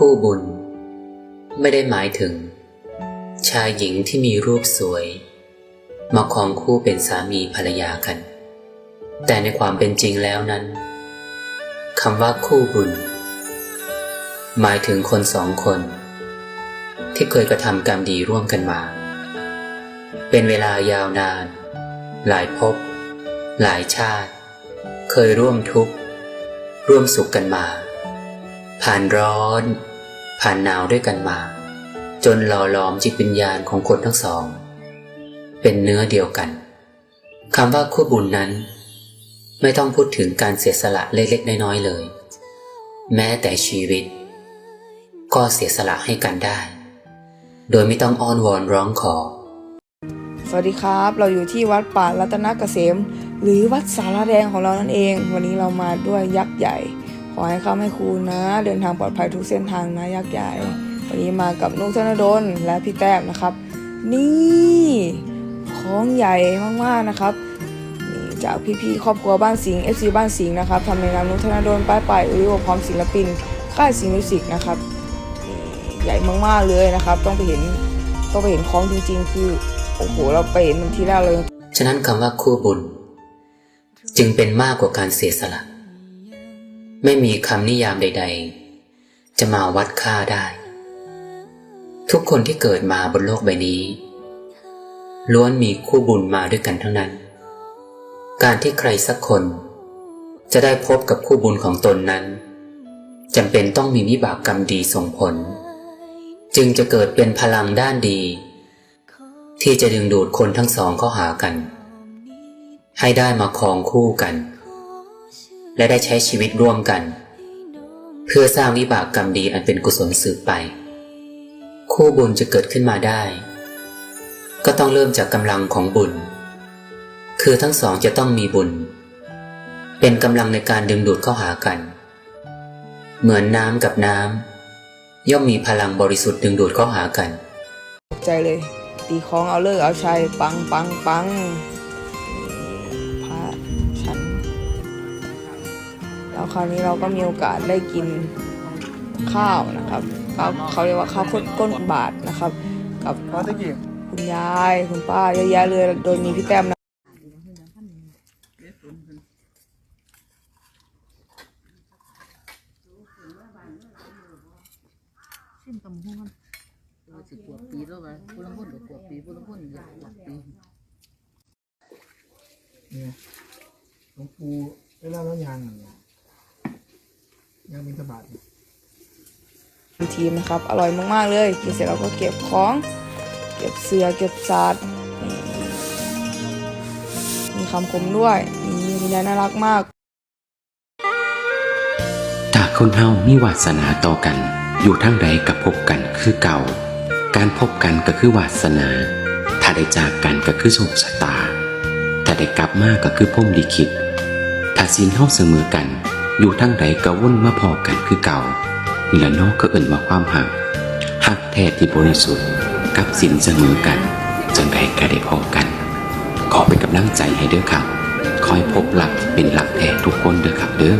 คู่บุญ ไม่ได้หมายถึง ชายหญิงที่มีรูปสวย มาครองคู่เป็นสามีภรรยากัน แต่ในความเป็นจริงแล้วนั้นคำว่าคู่บุญ หมายถึงคนสองคน ที่เคยกระทำกรรมดีร่วมกันมา เป็นเวลายาวนาน หลายภพหลายชาติ เคยร่วมทุกข์ ร่วมสุขกันมา ผ่านร้อน ผ่านหนาวด้วยกันมา จนหล่อหลอมจิตวิญญาณของคนทั้งสอง เป็นเนื้อเดียวกันคำว่าคู่บุญนั้น ไม่ต้องพูดถึงการเสียสละเล็กๆน้อยๆเลย แม้แต่ชีวิต ก็เสียสละให้กันได้ โดยไม่ต้องอ้อนวอนร้องขอ สวัสดีครับ เราอยู่ที่วัดป่ารัตนเกษม หรือวัดสารแดงของเรานั่นเอง วันนี้เรามาด้วยยักษ์ใหญ่ ขอให้ข้าให้คุณนะ เดินทางปลอดภัยทุกเส้นทางนะยักษ์ใหญ่ วันนี้มากับนุกธนดลและพี่แต้มนะครับ นี่ของใหญ่มากๆนะครับนี่จากพี่ๆครอบครัวบ้านสิงห์ FC บ้านสิงห์นะครับทำในนามนุกธนดลป้ายป่ายอุริโอพร้อมศิลปิน ค่ายสิงห์มิวสิกนะครับนี่ใหญ่มากๆเลยนะครับ ต้องไปเห็นต้องไปเห็นของจริง ๆ คือโอ้โหเราไปเห็นมันทีแรกเลย ฉะนั้นคำว่าคู่บุญ จึงเป็นมากกว่าการเสียสละ ไม่มีคำนิยามใด ๆ จะมาวัดค่าได้ ทุกคนที่เกิดมาบนโลกใบนี้ ล้วนมีคู่บุญมาด้วยกันทั้งนั้น การที่ใครสักคน จะได้พบกับคู่บุญของตนนั้นจำเป็นต้องมีวิบากกรรมดีส่งผล จึงจะเกิดเป็นพลังด้านดี ที่จะดึงดูดคนทั้งสองเข้าหากัน ให้ได้มาครองคู่กัน และได้ใช้ชีวิตร่วมกัน เพื่อสร้างวิบากกรรมดีอันเป็นกุศลสืบไป คู่บุญจะเกิดขึ้นมาได้ ก็ต้องเริ่มจากกำลังของบุญ คือทั้งสองจะต้องมีบุญ เป็นกำลังในการดึงดูดเข้าหากัน เหมือนน้ำกับน้ำย่อมมีพลังบริสุทธิ์ดึงดูดเข้าหากันตกใจเลย ตีคล้องเอาเลิกเอาชัยปังปังปัง แล้วคราวนี้เราก็มีโอกาสได้กินข้าวนะครับข้าวเขาเรียกว่าข้าวข้นก้นบาทนะครับ กับคุณยายคุณป้าเยอะแยะเลยโดยมีพี่แต้มนะเส้นตำห้อนตัวสิขวบปีแล้ววะผู้ลางคนก็ขวบปีผู้ลางคนอยากขวบปีเนี่ยหลวงปู่เวลาเรายางอะยางบินทบาทเนี่ยทีมนะครับ อร่อยมากๆเลยกินเสร็จเราก็เก็บของ เก็บเสือเก็บศาสตร์นี่มีคำคมด้วยนี่คุณยายน่ารักมากถ้าคนเฮามีวาสนาต่อกัน อยู่ทั้งใดกับพบกันคือเก่า การพบกันก็คือวาสนา ถ้าได้จากกันก็คือโชคชะตา ถ้าได้กลับมาก็คือพรหมลิขิตถ้าสินเฮาเสมอกัน อยู่ทั้งใดก็วนมาพอกันคือเก่านี่ละนอกก็เอิ่นว่าความหักหักแท้ที่บริสุทธิ์กับสินเสมอกันจนใดก็ได้พอกัน ขอเป็นกำลังใจให้เด้อครับคอยพบหลักเป็นหลักแท้ทุกคนเด้อครับเด้อ